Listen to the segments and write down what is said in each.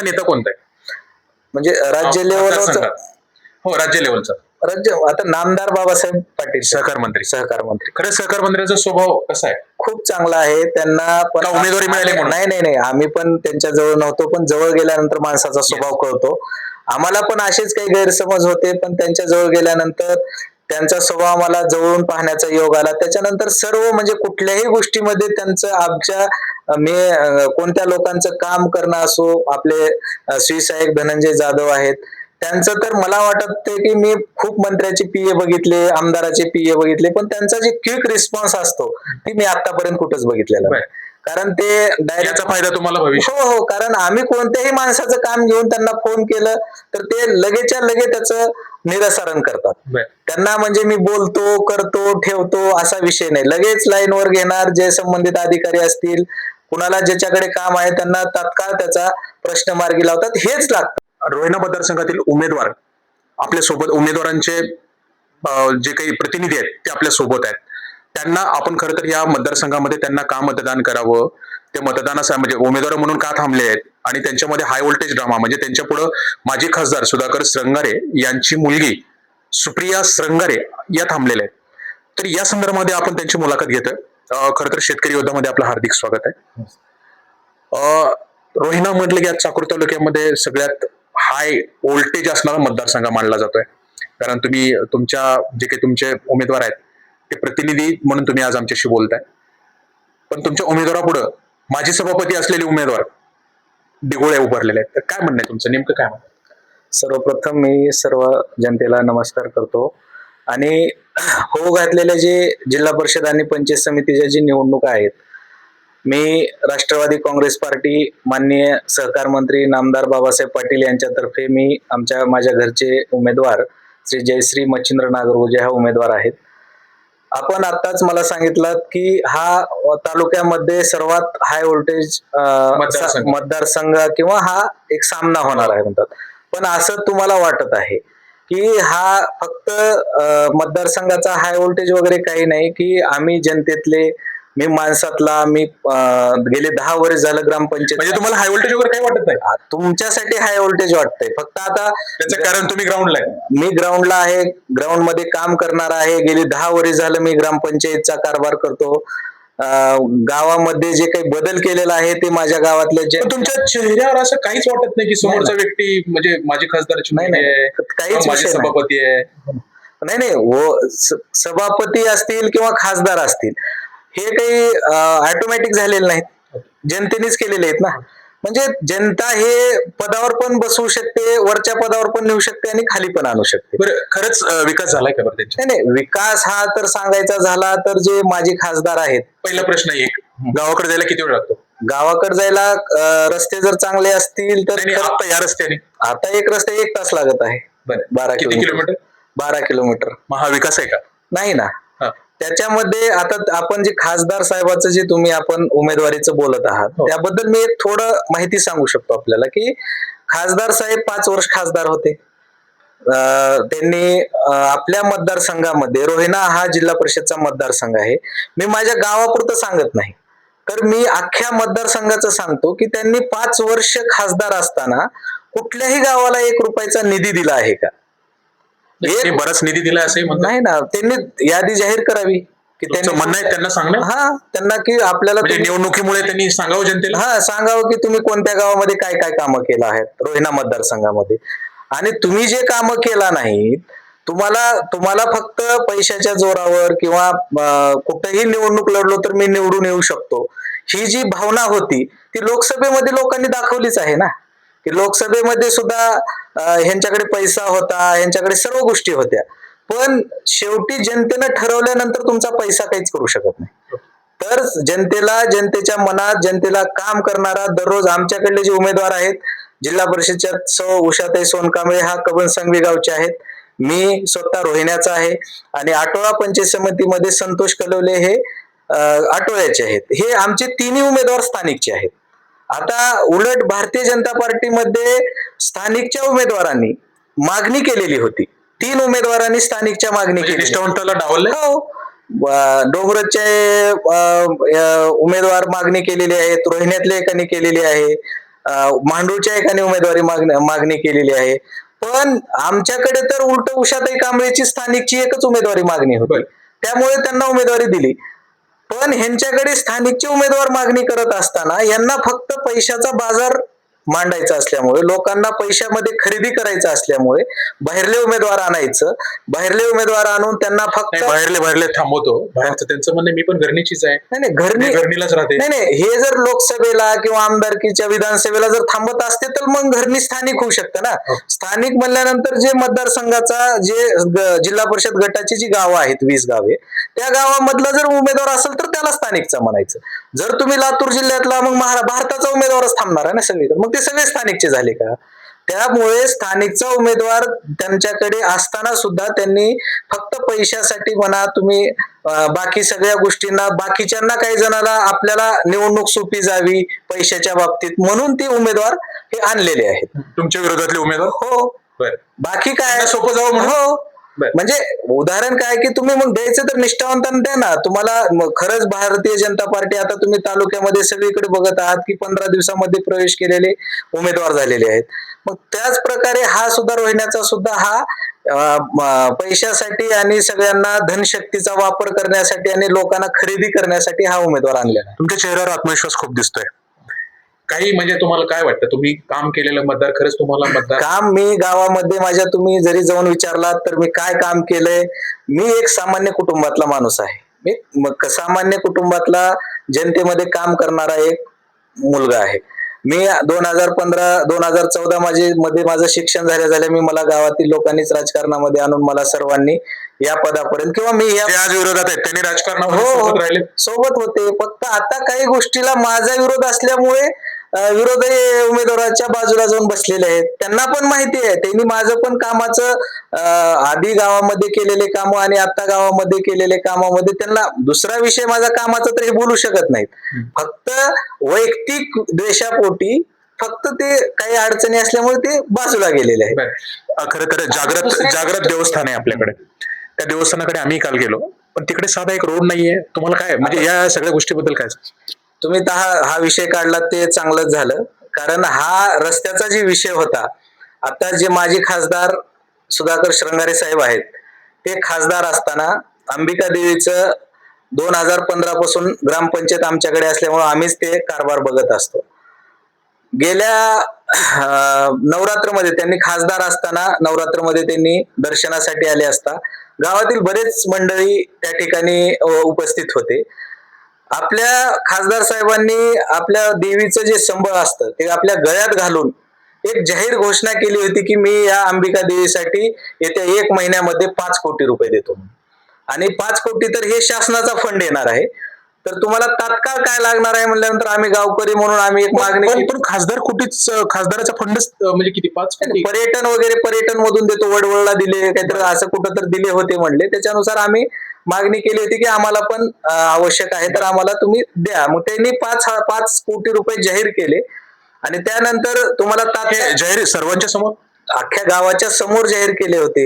आवडता नेता कोणता आहे? म्हणजे राज्य लेवलवर मतदारसंघात. हो राज्य लेवलचा राज्य आता नामदार बाबासाहेब पाटील. सहकार मंत्री. सहकार मंत्री. खरं सहकार मंत्र्याचा स्वभाव कसा आहे? खूप चांगला आहे. त्यांना पण उमेदवारी मिळाली? नाही नाही नाही. आम्ही पण त्यांच्या जवळ नव्हतो पण जवळ गेल्यानंतर माणसाचा स्वभाव कळतो. आम्हाला पण असेच काही गैरसमज होते पण त्यांच्या जवळ गेल्यानंतर त्यांचा स्वभाव आम्हाला जवळून पाहण्याचा योग आला त्याच्यानंतर सर्व म्हणजे कुठल्याही गोष्टीमध्ये त्यांचं आमच्या मी कोणत्या लोकांचं काम करणं असो आपले अं, श्री साहेब धनंजय जाधव आहेत त्यांचं तर मला वाटत ते की मी खूप मंत्र्याचे पीए बघितले आमदाराचे पीए बघितले पण त्यांचा जे क्विक रिस्पॉन्स असतो ती मी आतापर्यंत कुठंच बघितलेला नाही. कारण ते डायरेक्ट याचा फायदा तुम्हाला भविष्य हो हो कारण आम्ही कोणत्याही माणसाचं काम घेऊन त्यांना फोन केलं तर ते लगेचच्या लगेच त्याचं निरासरण करतात. त्यांना म्हणजे मी बोलतो करतो ठेवतो असा विषय नाही. लगेच लाईनवर घेणार जे संबंधित अधिकारी असतील कुणाला ज्याच्याकडे काम आहे त्यांना तात्काळ त्याचा प्रश्न मार्गी लावतात. हेच लागतं. रोहिणा मतदारसंघातील उमेदवार आपल्यासोबत उमेदवारांचे जे काही प्रतिनिधी आहेत ते आपल्यासोबत आहेत. त्यांना आपण खरं तर या मतदारसंघामध्ये त्यांना का मतदान करावं? ते मतदानास म्हणजे उमेदवार म्हणून का थांबले आहेत? आणि त्यांच्यामध्ये हाय व्होल्टेज ड्रामा म्हणजे त्यांच्या पुढे माजी खासदार सुधाकर श्रंगारे यांची मुलगी सुप्रिया श्रंगारे या थांबलेल्या आहेत. तर या संदर्भामध्ये आपण त्यांची मुलाखत घेतोय. अं, खरं तर शेतकरी योद्धामध्ये आपलं हार्दिक स्वागत आहे. रोहिणा म्हटलं की आज चाकूर तालुक्यामध्ये सगळ्यात हाय व्होल्टेज असणारा मतदारसंघ मानला जातोय. कारण तुम्ही तुमच्या जे काही तुमचे उमेदवार आहेत ते प्रतिनिधी म्हणून तुम्ही आज आमच्याशी बोलताय. पण तुमच्या उमेदवारापुढं माजी सभापती असलेले उमेदवार दिगोळे उभारलेले आहेत. तर काय म्हणणं आहे तुमचं? नेमकं काय म्हणणं सर्वप्रथम मी सर्व जनतेला नमस्कार करतो. आणि हो घातलेल्या जे जिल्हा परिषद आणि पंचायत समितीच्या जी निवडणुका आहेत मी राष्ट्रवादी काँग्रेस पार्टी माननीय सहकार मंत्री नामदार बाबासाहेब पाटील यांच्यातर्फे मी आमच्या माझ्या घरचे उमेदवार श्री जयश्री मच्छिंद्र नागरगोजे हा उमेदवार आहेत. आपण आताच मला सांगितलं की हा तालुक्यामध्ये सर्वात हाय व्होल्टेज मतदारसंघ. किंवा हा एक सामना होणार आहे म्हणतात पण असं तुम्हाला वाटत आहे की हा फक्त मतदारसंघाचा हाय व्होल्टेज वगैरे काही नाही की आम्ही जनतेतले मी माणसातला मी अं, गेले दहा वर्ष झालं ग्रामपंचायत. म्हणजे तुम्हाला हाय व्होल्टेज वगैरे काही वाटत नाही? तुमच्यासाठी हाय व्होल्टेज वाटतंय. फक्त आता त्याचं कारण तुम्ही ग्राउंडला आहे. मी ग्राउंडला आहे ग्राउंडमध्ये काम करणार आहे. गेली दहा वर्ष झालं मी ग्रामपंचायतचा कारभार करतो. अं, गावामध्ये जे काही बदल केलेला आहे ते माझ्या गावातल्या जे पण तुमच्या चेहऱ्यावर असं काहीच वाटत नाही की समोरचा व्यक्ती म्हणजे माझी खासदारची नाही, मुलगी नाही. काहीच किंवा माझे विषय नाही. सभापती आहे. नाही नाही. व स- सभापती असतील किंवा खासदार असतील. हे काही ऑटोमॅटिक झालेले नाहीत. जनतेनेच केलेले आहेत ना. म्हणजे जनता हे पदावर पण बसवू शकते वरच्या पदावर पण नेऊ शकते आणि खाली पण आणू शकते. बरं खरंच अं, विकास झालाय का बरं त्यांच्या नाही नाही विकास हा तर सांगायचा झाला तर जे माजी खासदार आहेत. पहिला प्रश्न एक. गावाकडे जायला किती वेळ लागतो? गावाकडे जायला अं, रस्ते जर चांगले असतील तर आणि आता या रस्त्याने? आता एक रस्ते एक तास लागत आहे. बरं. बारा किती किलोमीटर. बारा किलोमीटर. मग हा विकास आहे का? नाही ना. त्याच्यामध्ये आता आपण जे खासदार साहेबाचं जे तुम्ही आपण उमेदवारीचं बोलत आहात हो. त्याबद्दल मी एक थोडं माहिती सांगू शकतो आपल्याला की खासदार साहेब पाच वर्ष खासदार होते. त्यांनी आपल्या मतदारसंघामध्ये रोहिणा हा जिल्हा परिषदचा मतदारसंघ आहे. मी माझ्या गावापुरतं सांगत नाही. तर मी अख्ख्या मतदारसंघाचं सांगतो की त्यांनी पाच वर्ष खासदार असताना कुठल्याही गावाला एक रुपयाचा निधी दिला आहे का? बराच निधी असंही म्हणतात. नाही ना त्यांनी यादी जाहीर करावी की तुमचं म्हणणं आहे त्यांना सांगणं? हा त्यांना की आपल्याला म्हणजे निवडणुकीमुळे त्यांनी सांगावं जनतेला? हा सांगावं की तुम्ही कोणत्या गावामध्ये काय काय कामं केलं आहेत? रोहिणा मतदारसंघामध्ये. आणि तुम्ही जे कामं केला नाही तुम्हाला तुम्हाला फक्त पैशाच्या जोरावर किंवा कुठेही निवडणूक लढलो तर मी निवडून येऊ शकतो. ही जी भावना होती ती लोकसभेमध्ये लोकांनी दाखवलीच आहे ना. की लोकसभेमध्ये सुद्धा ह्यांच्याकडे पैसा होता ह्यांच्याकडे सर्व गोष्टी होत्या. पण शेवटी जनतेनं ठरवल्यानंतर तुमचा पैसा काहीच करू शकत नाही. तर जनतेला जनतेच्या मनात जनतेला काम करणारा दररोज आमच्याकडले जे उमेदवार आहेत जिल्हा परिषदच्या सौ उषाताई सोनकांबळे हा कबन संघवी गावचे आहेत. मी स्वतः रोहिण्याचा आहे आणि आटोळा पंचायत समितीमध्ये संतोष कलवले हे आठोळ्याचे आटोळ्याचे आहेत. हे आमचे तिन्ही उमेदवार स्थानिकचे आहेत. आता उलट भारतीय जनता पार्टीमध्ये स्थानिकच्या उमेदवारांनी मागणी केलेली होती. तीन उमेदवारांनी स्थानिकच्या मागणी केली निष्ठावंताला ब- डोंगरचे उमेदवार मागणी केलेली आहे. रोहिण्यातल्या एकाने केलेली आहे. अं, मांडूरच्या एकाने उमेदवारी मागणी केलेली आहे. पण आमच्याकडे तर उलट उषाताई कांबळेची स्थानिकची एकच उमेदवारी मागणी होती. त्यामुळे त्यांना उमेदवारी दिली. पण ह्यांच्याकडे स्थानिकचे उमेदवार मागणी करत असताना यांना फक्त पैशाचा बाजार मांडायचा असल्यामुळे लोकांना पैशामध्ये खरेदी करायचं असल्यामुळे बाहेरले उमेदवार आणायचं. बाहेरले उमेदवार आणून त्यांना फक्त बाहेरले बाहेरले थांबवतो. बाहेरचं त्यांचं म्हणणं मी पण घरणीचीच आहे. नाही नाही घरनी मी घरणीलाच राहते. नाही नाही हे जर लोकसभेला किंवा आमदारकीच्या विधानसभेला जर थांबत असते तर मग घरनी स्थानिक होऊ शकतं ना. हो. स्थानिक म्हणल्यानंतर जे मतदारसंघाचा जे जिल्हा परिषद गटाची जी गावं आहेत वीस गावे त्या गावामधला जर उमेदवार असेल तर त्याला स्थानिकचा म्हणायचं. जर तुम्ही लातूर जिल्ह्यातला मग महारा भारताचा उमेदवारच थांबणार आहे ना सगळीकडे मग ते सगळे स्थानिकचे झाले का? त्यामुळे स्थानिकचा उमेदवार त्यांच्याकडे असताना सुद्धा त्यांनी फक्त पैशासाठी म्हणा तुम्ही बाकी सगळ्या गोष्टींना बाकीच्यांना काही जणाला आपल्याला निवडणूक सोपी जावी पैशाच्या बाबतीत म्हणून ते उमेदवार हे आणलेले आहेत. तुमच्या विरोधातले उमेदवार? हो. बरं. बाकी काय? सोपं जावं म्हणून? हो. म्हणजे उदाहरण काय की तुम्ही मग द्यायचं तर निष्ठावंतांना द्या ना. तुम्हाला खरंच भारतीय जनता पार्टी आता तुम्ही तालुक्यामध्ये सगळीकडे बघत आहात की पंधरा दिवसामध्ये प्रवेश केलेले उमेदवार झालेले आहेत. मग त्याच प्रकारे हा सुद्धा रोहिण्याचा सुद्धा हा पैशासाठी आणि सगळ्यांना धनशक्तीचा वापर करण्यासाठी आणि लोकांना खरेदी करण्यासाठी हा उमेदवार आणलेला आहे. तुमच्या चेहऱ्यावर आत्मविश्वास खूप दिसतोय. काही म्हणजे तुम्हाला काय वाटतं? तुम्ही काम केलेलं मतदार खरंच तुम्हाला मतदार काम मी गावामध्ये माझ्या तुम्ही जरी जाऊन विचारलात तर मी काय काम केलंय? मी एक सामान्य कुटुंबातला माणूस आहे. मी सामान्य कुटुंबातला जनतेमध्ये काम करणारा एक मुलगा आहे. मी दोन हजार पंधरा दोन हजार चौदा माझे मध्ये माझं शिक्षण झाल्या झाल्या मी मला गावातील लोकांनीच राजकारणामध्ये आणून मला सर्वांनी या पदापर्यंत किंवा मी या आज विरोधात आहेत त्यांनी राजकारणामध्ये हो. सोबत राहिले. सोबत होते. फक्त आता काही गोष्टीला माझा विरोध असल्यामुळे विरोधी उमेदवाराच्या बाजूला जाऊन बसलेले आहेत. त्यांना पण माहिती आहे. त्यांनी माझं पण कामाचं आधी गावामध्ये केलेले काम आणि आता गावामध्ये केलेले कामामध्ये त्यांना दुसरा विषय माझा कामाचा तर हे बोलू शकत नाहीत. फक्त वैयक्तिक द्वेषापोटी फक्त ते काही अडचणी असल्यामुळे ते बाजूला गेलेले आहेत. खरं तर जागृत जागृत देवस्थान आहे आपल्याकडे. त्या देवस्थानाकडे आम्ही काल गेलो. पण तिकडे साधा एक रोड नाहीये. तुम्हाला काय म्हणजे या सगळ्या गोष्टीबद्दल काय तुम्ही दहा हा विषय काढला ते चांगलंच झालं. कारण हा रस्त्याचा जे विषय होता आता जे माजी खासदार सुधाकर श्रंगारे साहेब आहेत ते खासदार असताना अंबिका देवीचं दोन हजार पंधरा पासून ग्रामपंचायत आमच्याकडे असल्यामुळे आम्हीच ते कारभार बघत असतो. गेल्या नवरात्रमध्ये त्यांनी खासदार असताना नवरात्रमध्ये त्यांनी दर्शनासाठी आले असता गावातील बरेच मंडळी त्या ठिकाणी उपस्थित होते. आपल्या खासदार साहेबांनी आपल्या देवीचं जे संबळ असतं ते आपल्या गळ्यात घालून एक जाहीर घोषणा केली होती की मी या अंबिका देवीसाठी येत्या एक महिन्यामध्ये पाच कोटी रुपये देतो. आणि पाच कोटी तर हे शासनाचा फंड येणार आहे तर तुम्हाला तात्काळ काय लागणार आहे म्हणल्यानंतर आम्ही गावकरी म्हणून आम्ही एक मागणी पण केली. पण खासदार कुठेच खासदाराचा फंडच म्हणजे किती पाच? पर्यटन वगैरे पर्यटन मधून देतो वडवळला दिले काहीतरी असं कुठं तर दिले होते म्हणले त्याच्यानुसार आम्ही मागणी केली होती की आम्हाला पण आवश्यक आहे तर आम्हाला तुम्ही द्या. मग त्यांनी पाच पाच कोटी रुपये जाहीर केले. आणि त्यानंतर तुम्हाला तात्काळ जाहीर सर्वांच्या समोर? अख्ख्या गावाच्या समोर जाहीर केले होते.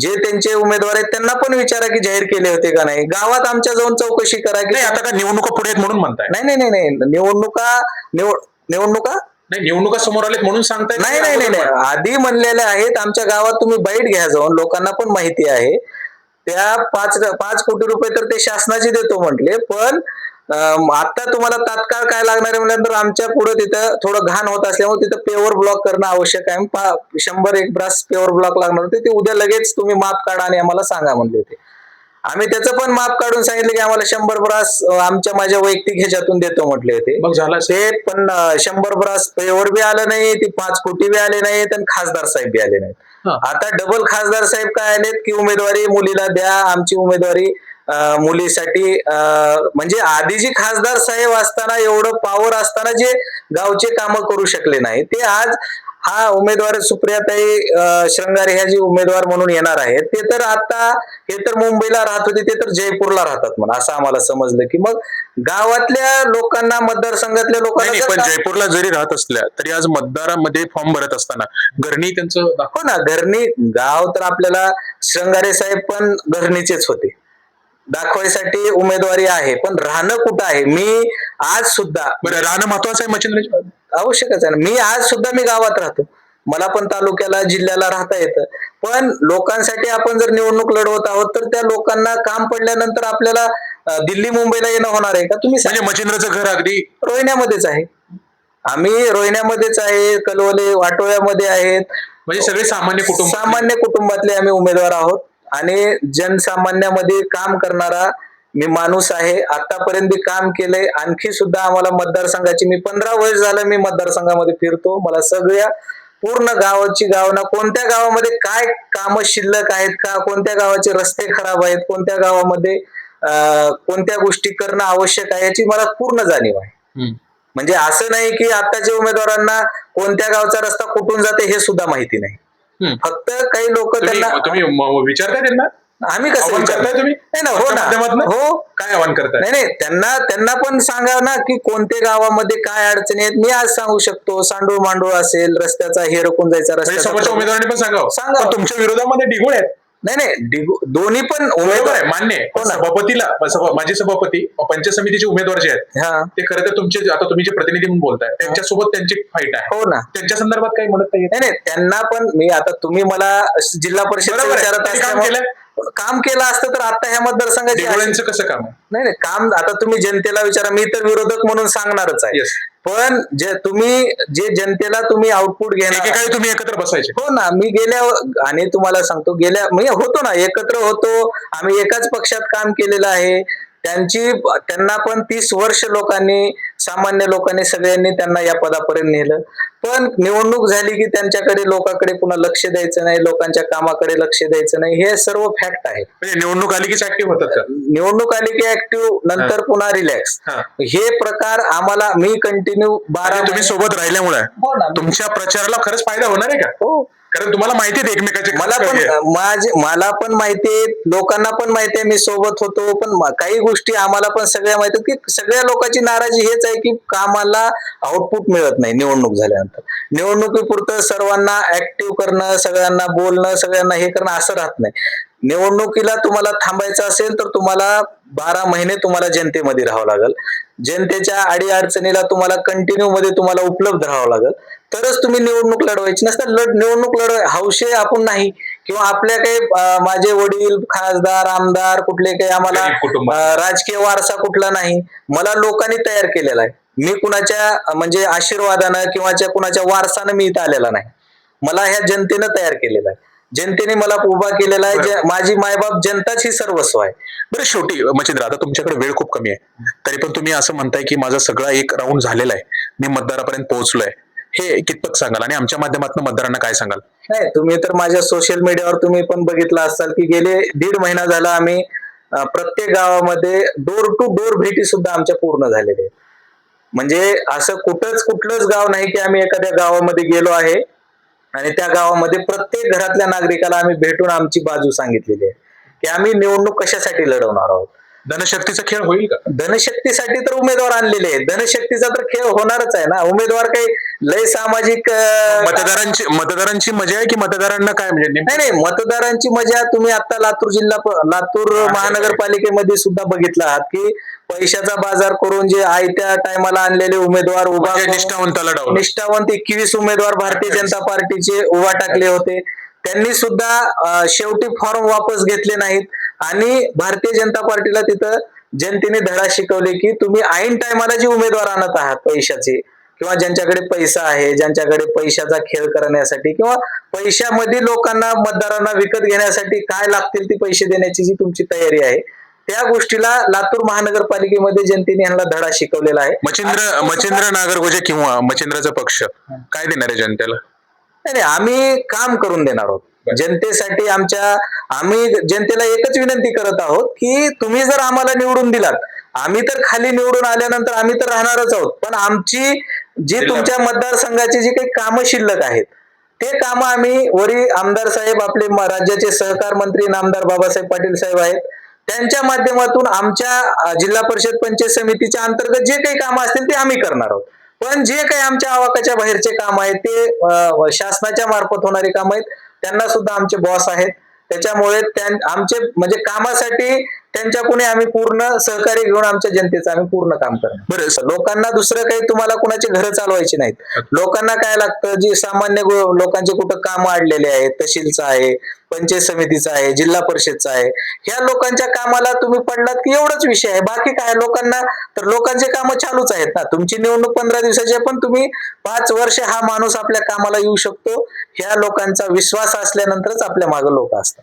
जे त्यांचे उमेदवार आहेत त्यांना पण विचारा की जाहीर केले होते का नाही. गावात आमच्या जाऊन चौकशी करा की नाही आता काय निवडणुका पुढे आहेत म्हणून म्हणताय? नाही नाही नाही नाही. निवडणुका निवड निवडणुका? नाही निवडणुका समोर आलेत म्हणून सांगताय? नाही नाही नाही नाही. आधी म्हणलेले आहेत आमच्या गावात तुम्ही बाईट घ्या जाऊन. लोकांना पण माहिती आहे. त्या पाच पाच कोटी रुपये तर ते शासनाचे देतो म्हटले पण आता तुम्हाला तात्काळ काय लागणार आहे म्हटल्यानंतर आमच्या पुढे तिथं थोडं घाण होत असल्यामुळे तिथं पेवर ब्लॉक करणं आवश्यक आहे. शंभर एक ब्रास पेवर ब्लॉक लागणार होते ते उद्या लगेच तुम्ही माप काढा आणि आम्हाला सांगा म्हणले होते. आम्ही त्याचं पण माप काढून सांगितलं की आम्हाला शंभर ब्रास आमच्या माझ्या वैयक्तिक ह्याच्यातून देतो म्हटले होते मग झाला. ते पण शंभर ब्रास पेवर बी आलं नाही ती पाच कोटी बी आले नाहीत आणि खासदार साहेब बी आले नाहीत. आता डबल खासदार साहेब काय आलेत की उमेदवारी मुलीला द्या आमची उमेदवारी मुलीसाठी म्हणजे आधी जी खासदार साहेब असताना एवढं पॉवर असताना जे गावचे कामं करू शकले नाही ते आज हा उमेदवार सुप्रियाताई श्रंगारे ह्या जी उमेदवार म्हणून येणार आहेत ते तर आता हे तर मुंबईला राहत होते ते तर जयपूरला राहतात म्हणून असं आम्हाला समजलं की मग गावातल्या लोकांना मतदारसंघातल्या लोकांना पण जयपूरला जरी राहत असल्या तरी आज मतदारामध्ये फॉर्म भरत असताना घरणी त्यांचं दाखव. हो ना घरणी गाव तर आपल्याला श्रंगारे साहेब पण घरणीचेच होते. दाखवायसाठी उमेदवारी आहे. पण राहणं कुठं आहे? मी आज सुद्धा बरं राहणं महत्वाचं आहे मच्छिंद्र आवश्यकच आहे मी आज सुद्धा मी गावात राहतो. मला पण तालुक्याला जिल्ह्याला राहता येतं. पण लोकांसाठी आपण जर निवडणूक लढवत आहोत तर त्या लोकांना काम पडल्यानंतर आपल्याला दिल्ली मुंबईला येणं होणार आहे का? तुम्ही. म्हणजे मच्छिंद्राचं घर अगदी रोहिण्यामध्येच आहे. आम्ही रोहिण्यामध्येच आहे. कलवले वाटोळ्यामध्ये आहेत. म्हणजे सगळे सामान्य कुटुंब सामान्य कुटुंबातले आम्ही उमेदवार आहोत. आणि जनसामान्यामध्ये काम करणारा मी माणूस आहे आतापर्यंत मी काम केलंय आणखी सुद्धा आम्हाला मतदारसंघाची मी पंधरा वर्ष झालं मी मतदारसंघामध्ये फिरतो मला सगळ्या पूर्ण गावाची गावना कोणत्या गावामध्ये काय कामं शिल्लक आहेत का कोणत्या गावाचे रस्ते खराब आहेत कोणत्या गावामध्ये कोणत्या गोष्टी करणं आवश्यक आहे याची मला पूर्ण जाणीव आहे. म्हणजे असं नाही की आताच्या उमेदवारांना कोणत्या गावचा रस्ता कुठून जाते हे सुद्धा माहिती नाही. फक्त काही लोक त्यांना तुम्ही विचारताय त्यांना? आम्ही कसं? करताय तुम्ही? नाही ना हो ना? हो. काय आव्हान करताय? नाही नाही. त्यांना त्यांना पण सांगा ना की कोणत्या गावामध्ये काय अडचणी आहेत. मी आज सांगू शकतो. सांडूळ मांडूळ असेल रस्त्याचा हे रकून जायचा म्हणजे समोरच्या रस्ता उमेदवारांनी पण सांगावं. सांगावं. पण तुमच्या विरोधामध्ये डिगोळ आहेत. नाही नाही दोन्ही पण बरोबर उमेदवार आहे मान्य आहे. हो ना. सभापतीला सभा- माजी सभापती पंचायत समितीचे उमेदवार जे आहेत हा. ते खरं तर तुमचे आता तुम्ही जे प्रतिनिधी म्हणून बोलताय त्यांच्यासोबत त्यांची फाईट आहे. हो ना. त्यांच्या संदर्भात काही म्हणत नाही नाही नाही त्यांना पण मी आता तुम्ही मला जिल्हा परिषद काम केलं असतं तर आता ह्या मतदारसंघाची डिगोळ्यांचं कसं काम नाही नाही काम आता तुम्ही जनतेला विचारा. मी तर विरोधक म्हणून सांगणारच आहे. पण जे तुम्ही जे जनतेला तुम्ही आउटपुट घेणार तुम्ही एकत्र बसायचे. हो ना मी गेल्या आणि तुम्हाला सांगतो गेल्या मी होतो ना एकत्र होतो आम्ही एकाच पक्षात काम केलेलं आहे. त्यांची त्यांना पण तीस वर्ष लोकांनी सामान्य लोकांनी सगळ्यांनी त्यांना या पदापर्यंत नेलं. पण निवडणूक झाली की त्यांच्याकडे लोकांकडे पुन्हा लक्ष द्यायचं नाही लोकांच्या कामाकडे लक्ष द्यायचं नाही हे सर्व फॅक्ट आहे म्हणजे निवडणूक आली की ऍक्टिव्ह होतात निवडणूक आली की ऍक्टिव्ह नंतर पुन्हा रिलॅक्स हा. प्रकार आम्हाला मी कंटिन्यू बारा तुम्ही सोबत राहिल्यामुळे. हो तुमच्या प्रचाराला खरंच फायदा होणार आहे का? हो. कारण तुम्हाला माहिती आहे एकमेकाचे मला पण माझे मला पण माहितीये लोकांना पण माहितीये मी सोबत होतो पण काही गोष्टी आम्हाला पण सगळ्या माहिती की सगळ्या लोकांची नाराजी हेच आहे की कामाला आउटपुट मिळत नाही निवडणूक झाल्यानंतर. निवडणुकीपुरतं सर्वांना ऍक्टिव्ह करणं सगळ्यांना बोलणं सगळ्यांना हे करणं असं राहत नाही. निवडणुकीला तुम्हाला थांबायचं असेल तर तुम्हाला बारा महिने तुम्हाला जनतेमध्ये राहावं लागेल. जनतेच्या अडी अडचणीला तुम्हाला कंटिन्यू मध्ये तुम्हाला उपलब्ध राहावं लागेल. तरच तुम्ही निवडणूक लढवायची. नसतं लढ निवडणूक लढवाय हौशे आपण नाही. किंवा आपल्या काही माझे वडील खासदार आमदार कुठले काही आम्हाला राजकीय वारसा कुठला नाही. मला लोकांनी तयार केलेला आहे. मी कुणाच्या म्हणजे आशीर्वादानं किंवा कुणाच्या वारसानं मी इथं आलेला नाही. मला ह्या जनतेनं तयार केलेला आहे. जनतेने मला उभा केलेला आहे जे- माझी मायबाप जनताच ही सर्वस्व आहे. बरं शेवटी मच्छिंद्र आता तुमच्याकडे वेळ खूप कमी आहे. तरी पण तुम्ही असं म्हणताय की माझा सगळा एक राऊंड झालेला आहे. मी मतदारापर्यंत पोहोचलोय. हे कितपत सांगाल? आणि आमच्या माध्यमातून मतदारांना काय सांगाल? नाही तुम्ही तर माझ्या सोशल मीडियावर तुम्ही पण बघितलं असाल की गेले दीड महिना झाला आम्ही अं, प्रत्येक गावामध्ये डोर टू डोर भेटी सुद्धा आमच्या पूर्ण झालेल्या आहेत. म्हणजे असं कुठंच कुठलंच गाव नाही की आम्ही एखाद्या गावामध्ये गेलो आहे. आणि त्या गावामध्ये प्रत्येक घरातल्या नागरिकाला आम्ही भेटून आमची बाजू सांगितलेली आहे की आम्ही निवडणूक कशासाठी लढवणार आहोत. धनशक्तीचा खेळ होईल का? धनशक्तीसाठी तर उमेदवार आणलेले आहेत. धनशक्तीचा तर खेळ होणारच आहे ना. उमेदवार काही लय सामाजिक मतदारांची मतदारांची मजा आहे की मतदारांना काय म्हणजे नाही नाही. मतदारांची मजा तुम्ही आता लातूर जिल्हा लातूर महानगरपालिकेमध्ये सुद्धा बघितलं आहात की पैशाचा बाजार करून जे आयत्या टायमाला आणलेले उमेदवार उभा म्हणजे निष्ठावंताला डावलं. निष्ठावंत एकवीस उमेदवार भारतीय जनता पार्टीचे उभा टाकले होते. त्यांनी सुद्धा अं, शेवटी फॉर्म वापस घेतले नाहीत. आणि भारतीय जनता पार्टीला तिथं जनतेने धडा शिकवले की तुम्ही ऐन टायमाला जे उमेदवार आणत आहात पैशाचे किंवा ज्यांच्याकडे पैसा आहे ज्यांच्याकडे पैशाचा खेळ करण्यासाठी किंवा पैशामध्ये लोकांना मतदारांना विकत घेण्यासाठी काय लागतील ती पैसे देण्याची जी तुमची तयारी आहे त्या गोष्टीला लातूर महानगरपालिकेमध्ये जनतेने यांना धडा शिकवलेला आहे. मच्छिंद्र मच्छिंद्र नागरगोजे किंवा मच्छिंद्राचा पक्ष काय देणार आहे जनतेला? नाही आम्ही काम करून देणार आहोत. जनतेसाठी आमच्या आम्ही जनतेला एकच विनंती करत आहोत की तुम्ही जर आम्हाला निवडून दिलात आम्ही तर खाली निवडून आल्यानंतर आम्ही तर राहणारच आहोत पण आमची जी तुमच्या मतदारसंघाची जी काही कामं शिल्लक आहेत ते काम आम्ही वरी आमदार साहेब आपले राज्याचे सहकार मंत्री नामदार बाबासाहेब पाटील साहेब आहेत त्यांच्या माध्यमातून आमच्या जिल्हा परिषद पंचायत समितीच्या अंतर्गत जे काही कामं असतील ते आम्ही करणार आहोत. पण जे काही आमच्या आवाकाच्या बाहेरचे काम आहेत ते शासनाच्या मार्फत होणारे काम आहेत. त्यांना सुद्धा आमचे बॉस आहेत. त्याच्यामुळे त्यां- आमचे म्हणजे कामासाठी त्यांच्याकडून आम्ही पूर्ण सहकार्य घेऊन आमच्या जनतेचं आम्ही पूर्ण काम करणार. बरं. लोकांना दुसरं काही तुम्हाला कुणाची घरं चालवायची नाहीत. लोकांना काय लागतं जी सामान्य लोकांचे कुठं काम अडलेले आहेत तहसीलचं आहे पंचायत समितीचं आहे जिल्हा परिषदचं आहे ह्या लोकांच्या कामाला तुम्ही पडलात की एवढंच विषय आहे. बाकी काय लोकांना तर लोकांचे कामं चालूच आहेत ना. तुमची निवडणूक पंधरा दिवसाची आहे, पण तुम्ही पाच वर्ष हा माणूस आपल्या कामाला येऊ शकतो. ह्या लोकांचा विश्वास असल्यानंतरच आपल्या मागे लोक असतात.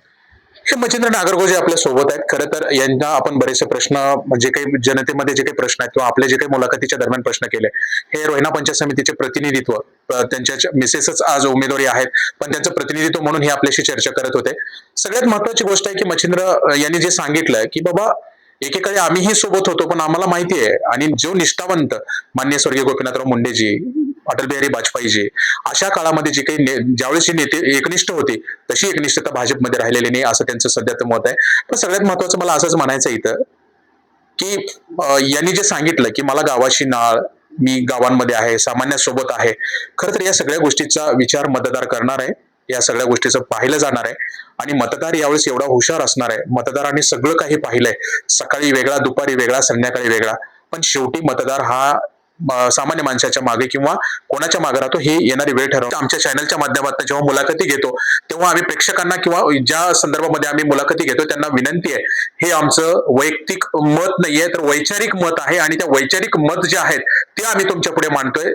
हे मच्छिंद्र नागरगोजे आपल्यासोबत आहेत खरं तर यांना आपण बरेचसे प्रश्न जे काही जनतेमध्ये जे काही प्रश्न आहेत किंवा आपले जे काही मुलाखतीच्या दरम्यान प्रश्न केले हे रोहिणा पंचायत समितीचे प्रतिनिधित्व त्यांच्या मिसेसच आज उमेदवारी आहेत पण त्यांचं प्रतिनिधित्व म्हणून हे आपल्याशी चर्चा करत होते. सगळ्यात महत्वाची गोष्ट आहे की मच्छिंद्र यांनी जे सांगितलं की बाबा एकेकाळी आम्हीही सोबत होतो पण आम्हाला माहिती आहे आणि जो निष्ठावंत मान्य स्वर्गीय गोपीनाथराव मुंडेजी अटल बिहारी वाजपेयीजी अशा काळामध्ये जे काही ने- ज्यावेळेस हे नेते एकनिष्ठ होते तशी एकनिष्ठता भाजपमध्ये राहिलेली नाही असं त्यांचं सध्याचं मत आहे. पण सगळ्यात महत्वाचं मला असंच म्हणायचं आहे इथं की यांनी जे सांगितलं की मला गावाशी नाळ मी गावांमध्ये आहे सामान्यासोबत आहे खरं तर या सगळ्या गोष्टीचा विचार मतदार करणार आहे या सगळ्या गोष्टीचं पाहिलं जाणार आहे. आणि मतदार यावेळेस एवढा हुशार असणार आहे. मतदारांनी सगळं काही पाहिलंय. सकाळी वेगळा दुपारी वेगळा संध्याकाळी वेगळा. पण शेवटी मतदार हा सामान्य माणसाच्या मागे किंवा कोणाच्या मागे राहतो हे येणारी वेळ ठरवतो. आमच्या चॅनलच्या माध्यमातून जेव्हा मुलाखती घेतो तेव्हा आम्ही प्रेक्षकांना किंवा ज्या संदर्भामध्ये आम्ही मुलाखती घेतो त्यांना विनंती आहे. हे आमचं वैयक्तिक मत नाहीये तर वैचारिक मत आहे आणि त्या वैचारिक मत जे आहेत ते आम्ही तुमच्यापुढे मांडतोय.